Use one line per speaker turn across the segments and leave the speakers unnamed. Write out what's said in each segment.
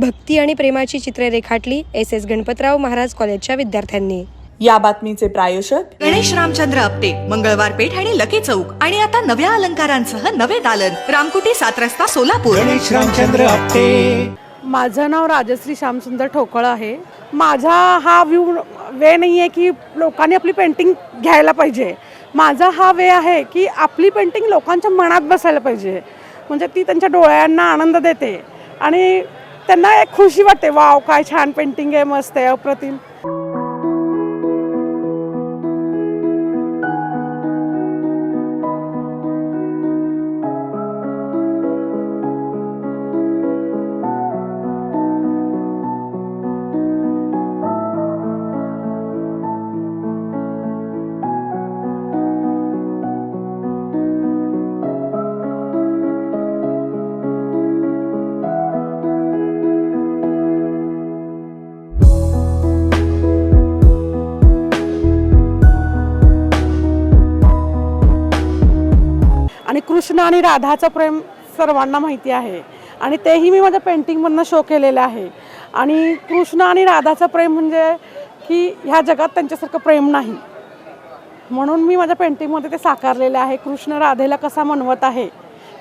भक्ती आणि प्रेमाची चित्रे रेखाटली एस एस गणपतराव महाराज कॉलेजच्या विद्यार्थ्यांनी.
या बातमीचे प्रायोजक
गणेश रामचंद्र आपटे मंगळवार पेठ आणि लकी चौक. आणि आता नव्या अलंकारांसह नवे दालन. रामकुटी सात रस्ता सोलापूर.
गणेश रामचंद्र आपटे.
माझं नाव राजश्री श्यामसुंदर ठोकळ आहे. माझा हा व्यू वे नाही आहे की लोकांनी आपली पेंटिंग घ्यायला पाहिजे. माझा हा वे आहे की आपली पेंटिंग लोकांच्या मनात बसायला पाहिजे. म्हणजे ती त्यांच्या डोळ्यांना आनंद देते. आणि त्यांना एक खुशी वाटते. वाव काय छान पेंटिंग आहे मस्त आहे अप्रतिम. आणि कृष्ण आणि राधाचं प्रेम सर्वांना माहिती आहे. आणि तेही मी माझ्या पेंटिंगमधनं शो केलेलं आहे. आणि कृष्ण आणि राधाचं प्रेम म्हणजे की ह्या जगात त्यांच्यासारखं प्रेम नाही. म्हणून मी माझ्या पेंटिंगमध्ये ते साकारलेलं आहे. कृष्ण राधेला कसा मनवत आहे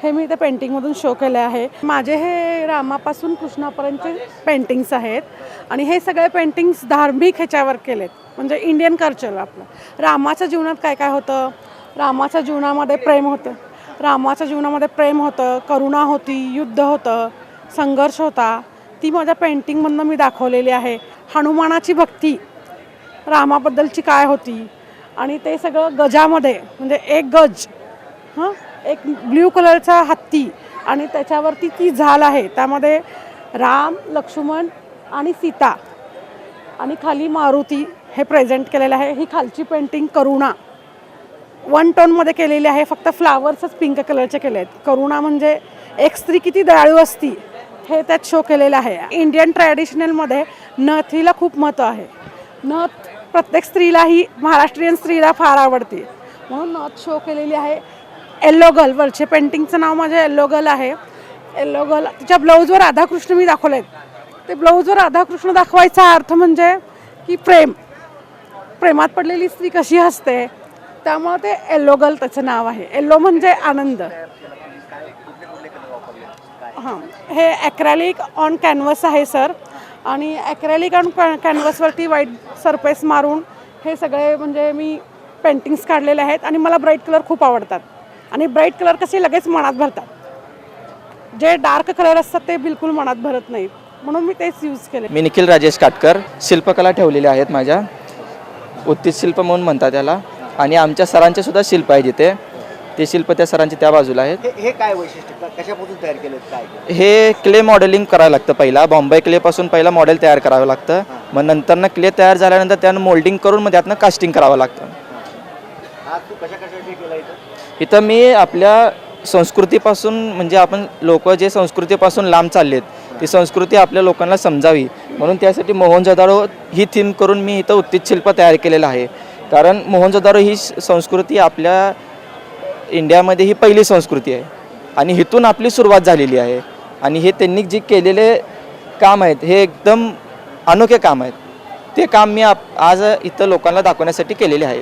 हे मी त्या पेंटिंगमधून शो केले आहे. माझे हे रामापासून कृष्णापर्यंतचे पेंटिंग्स आहेत. आणि हे सगळे पेंटिंग्स धार्मिक ह्याच्यावर केलेत. म्हणजे इंडियन कल्चर आपलं. रामाच्या जीवनात काय काय होतं? रामाच्या जीवनामध्ये प्रेम होतं. रामाच्या जीवनामध्ये प्रेम होतं करुणा होती युद्ध होतं संघर्ष होता. ती माझ्या पेंटिंगमधनं मी दाखवलेली आहे. हनुमानाची भक्ती रामाबद्दलची काय होती आणि ते सगळं गजामध्ये म्हणजे एक गज हां? एक ब्ल्यू कलरचा हत्ती आणि त्याच्यावरती ती झाल आहे. त्यामध्ये राम लक्ष्मण आणि सीता आणि खाली मारुती हे प्रेझेंट केलेलं आहे. ही खालची पेंटिंग करुणा. वन टोनमध्ये केलेली आहे फक्त फ्लावर्सच पिंक कलरचे केले आहेत. करुणा म्हणजे एक स्त्री किती दयाळू असती हे त्यात शो केलेलं आहे. इंडियन ट्रॅडिशनलमध्ये नथीला खूप महत्त्व आहे. नथ प्रत्येक स्त्रीलाही महाराष्ट्रीयन स्त्रीला फार आवडते. म्हणून नथ शो केलेली आहे. येल्लो गर्ल वरचे पेंटिंगचं नाव माझ्या येल्लो गर्ल आहे. येल्लो गर्ल तिच्या ब्लाऊजवर राधाकृष्ण मी दाखवले आहेत ते ब्लाऊजवर राधाकृष्ण दाखवायचा अर्थ म्हणजे की प्रेम. प्रेमात पडलेली स्त्री कशी असते त्यामुळं ते येल्लो गर्ल त्याचं नाव आहे. एल्लो म्हणजे आनंद. हां. हे ॲक्रॅलिक ऑन कॅनव्हस आहे सर. आणि ॲक्रॅलिक ऑन कॅनव्हसवरती व्हाईट सरफेस मारून हे सगळे म्हणजे मी पेंटिंग्स काढलेले आहेत आणि मला ब्राईट कलर खूप आवडतात. आणि ब्राईट कलर कसे लगेच मनात भरतात. जे डार्क कलर असतात ते बिलकुल मनात भरत नाहीत म्हणून मी तेच यूज केले
मी निखिल राजेश काटकर. शिल्पकला ठेवलेल्या आहेत माझ्या. उत्तीत शिल्प म्हणून म्हणतात त्याला. आणि आमच्या सरांचे सुद्धा शिल्प आहे जिथे ते शिल्प त्या सरांचे त्या बाजूला आहेत.
हे हे काय वैशिष्ट्य? क- कशापासून तयार केलं काय? केलं?
हे क्ले मॉडेलिंग करावं लागतं पहिला. बॉम्बे क्लेपासून पहिला मॉडेल तयार करावं लागतं. मग नंतरनं क्ले तयार झाल्यानंतर त्यानं मोल्डिंग करून मग त्यातनं कास्टिंग करावं लागतं.
तू कशा कशासाठी केला इथं?
इथं मी आपल्या संस्कृतीपासून म्हणजे आपण लोक जे संस्कृतीपासून लांब चाललेत ती संस्कृती आपल्या लोकांना समजावी. म्हणून त्यासाठी मोहनजोदारो ही थीम करून मी इथं उत्तीत शिल्प तयार केलेलं आहे. कारण मोहनजोदारो ही संस्कृती आपल्या इंडियामध्ये ही पहिली संस्कृती आहे. आणि इथून आपली सुरुवात झालेली आहे. आणि हे त्यांनी जे केलेले काम आहेत हे एकदम अनोखे काम आहेत. ते काम मी आप आज इथं लोकांना दाखवण्यासाठी केलेले आहे.